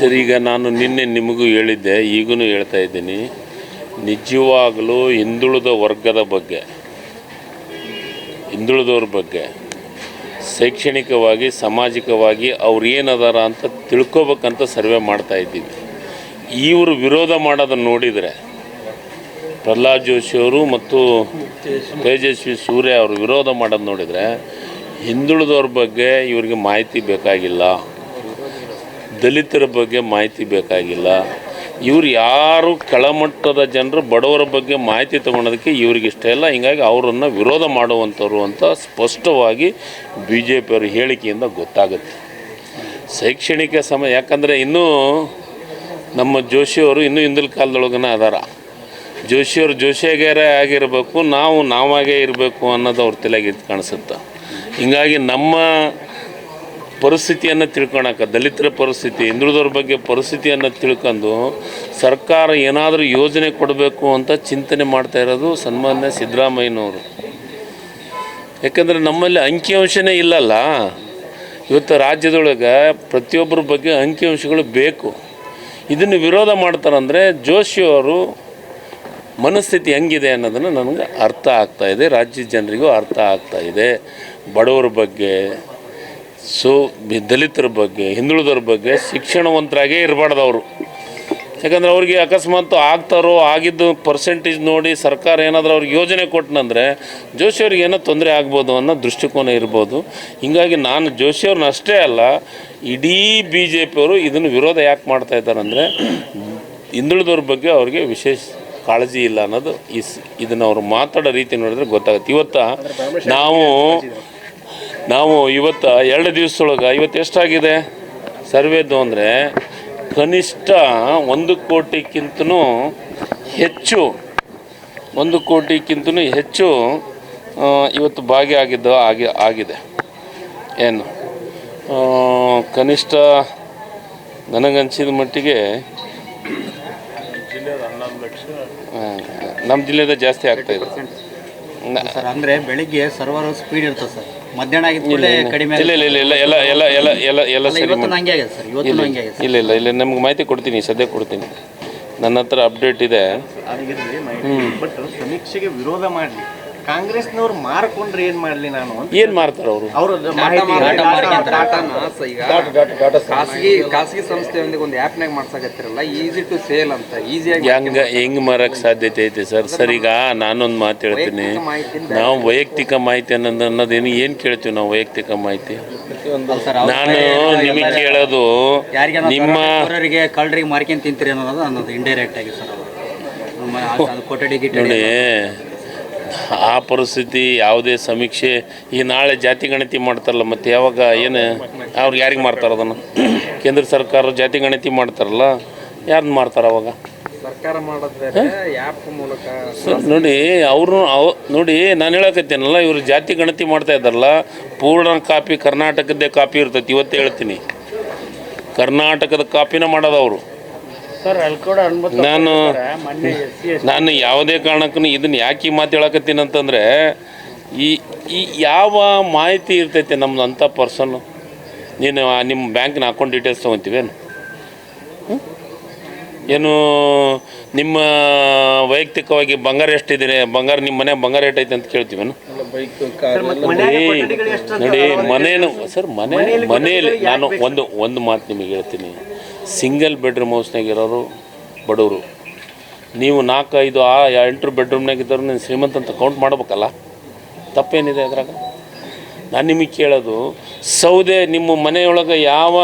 ಸರಿ, ಈಗ ನಾನು ನಿನ್ನೆ ನಿಮಗೂ ಹೇಳಿದ್ದೆ ಈಗೂ ಹೇಳ್ತಾ ಇದ್ದೀನಿ. ನಿಜವಾಗಲೂ ಹಿಂದುಳಿದ ವರ್ಗದ ಬಗ್ಗೆ, ಹಿಂದುಳಿದವ್ರ ಬಗ್ಗೆ ಶೈಕ್ಷಣಿಕವಾಗಿ, ಸಾಮಾಜಿಕವಾಗಿ ಅವ್ರು ಏನದಾರ ಅಂತ ತಿಳ್ಕೊಬೇಕಂತ ಸರ್ವೆ ಮಾಡ್ತಾ ಇದ್ದೀವಿ ಇವರು ವಿರೋಧ ಮಾಡೋದನ್ನು ನೋಡಿದರೆ ಪ್ರಹ್ಲಾದ್ ಜೋಶಿಯವರು ಮತ್ತು ತೇಜಸ್ವಿ ಸೂರ್ಯ ಅವರು ವಿರೋಧ ಮಾಡೋದು ನೋಡಿದರೆ ಹಿಂದುಳಿದವ್ರ ಬಗ್ಗೆ ಇವರಿಗೆ ಮಾಹಿತಿ ಬೇಕಾಗಿಲ್ಲ. ದಲಿತರ ಬಗ್ಗೆ ಮಾಹಿತಿ ಬೇಕಾಗಿಲ್ಲ. ಇವ್ರು ಯಾರು ಕೆಳಮಟ್ಟದ ಜನರು ಬಡವರ ಬಗ್ಗೆ ಮಾಹಿತಿ ತೊಗೊಳೋದಕ್ಕೆ ಇವ್ರಿಗೆ ಇಷ್ಟ ಇಲ್ಲ. ಹಿಂಗಾಗಿ ಅವರನ್ನು ವಿರೋಧ ಮಾಡುವಂಥವ್ರು ಅಂತ ಸ್ಪಷ್ಟವಾಗಿ ಬಿ ಜೆ ಪಿಯವ್ರ ಹೇಳಿಕೆಯಿಂದ ಗೊತ್ತಾಗುತ್ತೆ. ಶೈಕ್ಷಣಿಕ ಸಮಯ ಯಾಕಂದರೆ ಇನ್ನೂ ನಮ್ಮ ಜೋಶಿಯವರು ಇನ್ನೂ ಹಿಂದಿನ ಕಾಲದೊಳಗನ ಅದಾರ. ಜೋಶಿಯವರು ಜೋಶಿಯಾಗ್ಯಾರೇ ಆಗಿರಬೇಕು, ನಾವು ನಾವಾಗೇ ಇರಬೇಕು ಅನ್ನೋದು ಅವ್ರ ತಲೆಗೆ ಕಾಣಿಸುತ್ತೆ. ಹಿಂಗಾಗಿ ನಮ್ಮ ಪರಿಸ್ಥಿತಿಯನ್ನು ತಿಳ್ಕೊಳಕ್ಕೆ ದಲಿತರ ಪರಿಸ್ಥಿತಿ, ಹಿಂದುಳಿದವ್ರ ಬಗ್ಗೆ ಪರಿಸ್ಥಿತಿಯನ್ನು ತಿಳ್ಕೊಂಡು ಸರ್ಕಾರ ಏನಾದರೂ ಯೋಜನೆ ಕೊಡಬೇಕು ಅಂತ ಚಿಂತನೆ ಮಾಡ್ತಾ ಇರೋದು ಸನ್ಮಾನ್ಯ ಸಿದ್ದರಾಮಯ್ಯನವರು. ಯಾಕಂದರೆ ನಮ್ಮಲ್ಲಿ ಅಂಕಿಅಂಶನೇ ಇಲ್ಲಲ್ಲ. ಇವತ್ತು ರಾಜ್ಯದೊಳಗೆ ಪ್ರತಿಯೊಬ್ಬರ ಬಗ್ಗೆ ಅಂಕಿಅಂಶಗಳು ಬೇಕು. ಇದನ್ನು ವಿರೋಧ ಮಾಡ್ತಾರಂದರೆ ಜೋಶಿಯವರು ಮನಸ್ಥಿತಿ ಹೆಂಗಿದೆ ಅನ್ನೋದನ್ನು ನನಗೆ ಅರ್ಥ ಆಗ್ತಾಯಿದೆ ರಾಜ್ಯದ ಜನರಿಗೂ ಅರ್ಥ ಆಗ್ತಾ ಇದೆ. ಬಡವರ ಬಗ್ಗೆ ಸೊ ದಲಿತರ ಬಗ್ಗೆ ಹಿಂದುಳಿದವ್ರ ಬಗ್ಗೆ ಶಿಕ್ಷಣವಂತರಾಗೇ ಇರಬಾರ್ದು ಅವರು ಯಾಕಂದರೆ ಅವ್ರಿಗೆ ಅಕಸ್ಮಾತ್ ಆಗ್ತಾರೋ ಆಗಿದ್ದು ಪರ್ಸೆಂಟೇಜ್ ನೋಡಿ ಸರ್ಕಾರ ಏನಾದರೂ ಅವ್ರಿಗೆ ಯೋಜನೆ ಕೊಟ್ಟನಂದರೆ ಜೋಶಿಯವ್ರಿಗೆ ಏನೋ ತೊಂದರೆ ಆಗ್ಬೋದು ಅನ್ನೋ ದೃಷ್ಟಿಕೋನ ಇರ್ಬೋದು. ಹೀಗಾಗಿ ನಾನು ಜೋಶಿಯವ್ರನ್ನ ಅಷ್ಟೇ ಅಲ್ಲ ಇಡೀ ಬಿ ಜೆ ಪಿಯವರು ಇದನ್ನು ವಿರೋಧ ಯಾಕೆ ಮಾಡ್ತಾ ಇದ್ದಾರೆ ಅಂದರೆ ಹಿಂದುಳಿದವ್ರ ಬಗ್ಗೆ ಅವ್ರಿಗೆ ವಿಶೇಷ ಕಾಳಜಿ ಇಲ್ಲ ಅನ್ನೋದು ಇಸ್ ಇದನ್ನು ಅವರು ಮಾತಾಡೋ ರೀತಿ ನೋಡಿದ್ರೆ ಗೊತ್ತಾಗುತ್ತೆ. ಇವತ್ತು ನಾವು ನಾವು ಇವತ್ತು ಎರಡು ದಿವಸದೊಳಗೆ, ಇವತ್ತು ಎಷ್ಟಾಗಿದೆ? ಸರ್ವೇದು ಅಂದರೆ ಕನಿಷ್ಠ ಒಂದು ಕೋಟಿಗಿಂತನೂ ಹೆಚ್ಚು, ಒಂದು ಕೋಟಿಗಿಂತನೂ ಹೆಚ್ಚು ಇವತ್ತು ಭಾಗಿಯಾಗಿದ್ದು ಆಗಿ, ಆಗಿದೆ. ಏನು? ಕನಿಷ್ಠ ನನಗನ್ಸಿದ ಮಟ್ಟಿಗೆ ನಮ್ಮ ಜಿಲ್ಲೆದ ಜಾಸ್ತಿ ಆಗ್ತಾಯಿದೆ ಅಂದ್ರೆ ಬೆಳಿಗ್ಗೆ ಸರ್ವರ್ ಸ್ಪೀಡ್ ಇರ್ತದೆ ಸರ್. ಮಧ್ಯಾಹ್ನ ಆಗಿದ ಕೂಡಲೇ ಕಡಿಮೆ ಇಲ್ಲ. ಇಲ್ಲ ಇಲ್ಲ ಇಲ್ಲ ಎಲ್ಲ ಎಲ್ಲ ಎಲ್ಲ ಎಲ್ಲ ಎಲ್ಲ ಸರಿ ಇವತ್ತು ಹಂಗೆ ಆಗಿದೆ ಸರ್ ಇವತ್ತು ಹಂಗೆ ಆಗಿದೆ ಇಲ್ಲ ಇಲ್ಲ ಇಲ್ಲ ನಮ್ಗೆ ಮಾಹಿತಿ ಕೊಡ್ತೀನಿ ಸದ್ಯ ಕೊಡ್ತೀನಿ. ನನ್ನ ಹತ್ರ ಅಪ್ಡೇಟ್ ಇದೆ. ಬಟ್ ಸಮೀಕ್ಷೆಗೆ ವಿರೋಧ ಮಾಡಲಿ. ಕಾಂಗ್ರೆಸ್ನವ್ರು ಮಾರ್ಕೊಂಡ್ರೆ ಏನ್ ಮಾಡ್ಲಿ ನಾನು ಏನು ಮಾಡ್ತಾರೆ ಅವರು? ಅವರು ಖಾಸಗಿ ಖಾಸಗಿ ಸಂಸ್ಥೆಯೊಂದಿಗೆ ಒಂದು ಆ್ಯಪ್ನಾಗ ಮಾಡ್ಸಕತ್ತಿರಲ್ಲ ಈಸಿ ಟು ಸೇಲ್ ಅಂತ. ಈಸಿಯಾಗಿ ಹೆಂಗೆ ಹೆಂಗೆ ಮಾರಕ್ಕೆ ಸಾಧ್ಯತೆ ಐತೆ ಸರ್? ಸರ್ ಈಗ ನಾನೊಂದು ಮಾತು ಹೇಳ್ತೀನಿ. ನಾವು ವೈಯಕ್ತಿಕ ಮಾಹಿತಿ ಅನ್ನೋದು ಅನ್ನೋದೇನು ಏನು ಕೇಳ್ತೀವಿ ನಾವು ವೈಯಕ್ತಿಕ ಮಾಹಿತಿ? ಸರ್ ನಾನು ನಿಮಗೆ ಕೇಳೋದು ನಿಮ್ಮ ಕಳ್ರಿಗೆ ಕಳ್ಳರಿಗೆ ಮಾರ್ಕೊಂಡ್ ತಿಂತೀರಿ ಅನ್ನೋದು ಅನ್ನೋದು ಇಂಡೈರೆಕ್ಟ್ ಆಗಿ ಸರ್ ನೋಡಿ ಆ ಪರಿಸ್ಥಿತಿ ಯಾವುದೇ ಸಮೀಕ್ಷೆ ಈ ನಾಳೆ ಜಾತಿ ಗಣತಿ ಮಾಡ್ತಾರಲ್ಲ ಮತ್ತು ಯಾವಾಗ ಏನು ಅವ್ರು ಯಾರಿಗೆ ಮಾಡ್ತಾರೆ ಅದನ್ನು? ಕೇಂದ್ರ ಸರ್ಕಾರ ಜಾತಿ ಗಣತಿ ಮಾಡ್ತಾರಲ್ಲ ಯಾರನ್ನ ಮಾಡ್ತಾರೆ ಅವಾಗ? ನೋಡಿ ಅವರು ಅವ ನೋಡಿ ನಾನು ಹೇಳಕತ್ತೇನಲ್ಲ ಇವರು ಜಾತಿ ಗಣತಿ ಮಾಡ್ತಾ ಇದ್ದಾರಲ್ಲ ಪೂರ್ಣ ಕಾಪಿ ಕರ್ನಾಟಕದ್ದೇ ಕಾಪಿ ಇರ್ತೈತಿ ಇವತ್ತು ಹೇಳ್ತೀನಿ. ಕರ್ನಾಟಕದ ಕಾಪಿನ ಮಾಡೋದು ಅವರು. ನಾನು ನಾನು ಯಾವುದೇ ಕಾರಣಕ್ಕೂ ಇದನ್ನು ಯಾಕೆ ಈ ಮಾತು ಹೇಳಕತ್ತೀನಿ ಅಂತಂದರೆ ಈ ಈ ಯಾವ ಮಾಹಿತಿ ಇರ್ತೈತೆ ನಮ್ದು ಅಂಥ ಪರ್ಸನ್ನು ನೀನು ನಿಮ್ಮ ಬ್ಯಾಂಕ್ನ ಅಕೌಂಟ್ ಡೀಟೇಲ್ಸ್ ತೊಗೊತೀವೇನು? ಏನು? ನಿಮ್ಮ ವೈಯಕ್ತಿಕವಾಗಿ ಬಂಗಾರ ಎಷ್ಟಿದೆ ಬಂಗಾರ ನಿಮ್ಮ ಮನೆ ಬಂಗಾರ ಐತೆ ಅಂತ ಕೇಳ್ತೀವೇನು ನೋಡಿ ಮನೇನು ಸರ್ ಮನೆ ಮನೇಲಿ ನಾನು ಒಂದು ಒಂದು ಮಾತು ನಿಮಗೆ ಹೇಳ್ತೀನಿ. ಸಿಂಗಲ್ ಬೆಡ್ರೂಮ್ ಹೌಸ್ನಾಗ ಇರೋರು ಬಡವರು. ನೀವು ನಾಲ್ಕು ಐದು ಆ ಎಂಟು ಬೆಡ್ರೂಮ್ನಾಗ ಇದ್ದವ್ರು ನೀವು ಶ್ರೀಮಂತ ಅಂತ ಕೌಂಟ್ ಮಾಡ್ಬೇಕಲ್ಲ? ತಪ್ಪೇನಿದೆ ಅದ್ರಾಗ? ನಾನು ನಿಮಗೆ ಕೇಳೋದು, ಸೌದೆ ನಿಮ್ಮ ಮನೆಯೊಳಗೆ ಯಾವ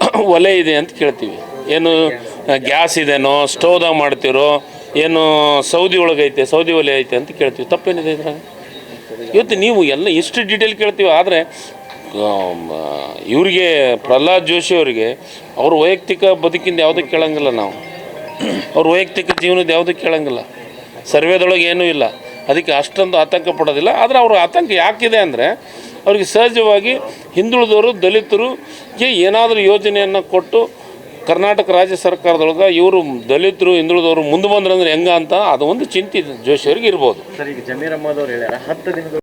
ಒಲೆ ಇದೆ ಅಂತ ಕೇಳ್ತೀವಿ. ಏನು ಗ್ಯಾಸ್ ಇದೆನೋ ಸ್ಟೌದಾಗ ಮಾಡ್ತೀರೋ, ಏನು ಸೌದಿ ಒಳಗೈತೆ ಸೌದಿ ಒಲೆ ಐತೆ ಅಂತ ಕೇಳ್ತೀವಿ. ತಪ್ಪೇನಿದೆ ಇದ್ರಾಗ? ಇವತ್ತು ನೀವು ಎಲ್ಲ ಎಷ್ಟು ಡೀಟೇಲ್ ಕೇಳ್ತೀವಿ, ಆದರೆ ಇವ್ರಿಗೆ ಪ್ರಹ್ಲಾದ್ ಜೋಶಿ ಅವರಿಗೆ ಅವ್ರ ವೈಯಕ್ತಿಕ ಬದುಕಿಂದ ಯಾವುದಕ್ಕೆ ಕೇಳಂಗಿಲ್ಲ ನಾವು. ಅವ್ರ ವೈಯಕ್ತಿಕ ಜೀವನದ ಯಾವುದಕ್ಕೆ ಕೇಳಂಗಿಲ್ಲ. ಸರ್ವೇದೊಳಗೆ ಏನೂ ಇಲ್ಲ. ಅದಕ್ಕೆ ಅಷ್ಟೊಂದು ಆತಂಕ ಪಡೋದಿಲ್ಲ. ಆದರೆ ಅವ್ರ ಆತಂಕ ಯಾಕಿದೆ ಅಂದರೆ ಅವ್ರಿಗೆ ಸಹಜವಾಗಿ ಹಿಂದುಳಿದವರು ದಲಿತರಿಗೆ ಏನಾದರೂ ಯೋಜನೆಯನ್ನು ಕೊಟ್ಟು ಕರ್ನಾಟಕ ರಾಜ್ಯ ಸರ್ಕಾರದೊಳಗೆ ಇವರು ದಲಿತರು, ಹಿಂದುಳಿದವರು ಮುಂದೆ ಬಂದ್ರೆ ಅಂದ್ರೆ ಹೆಂಗ ಅಂತ ಅದು ಒಂದು ಚಿಂತೆ ಜೋಶಿ ಅವ್ರಿಗೆ ಇರ್ಬೋದು. ಹತ್ತು ದಿನದ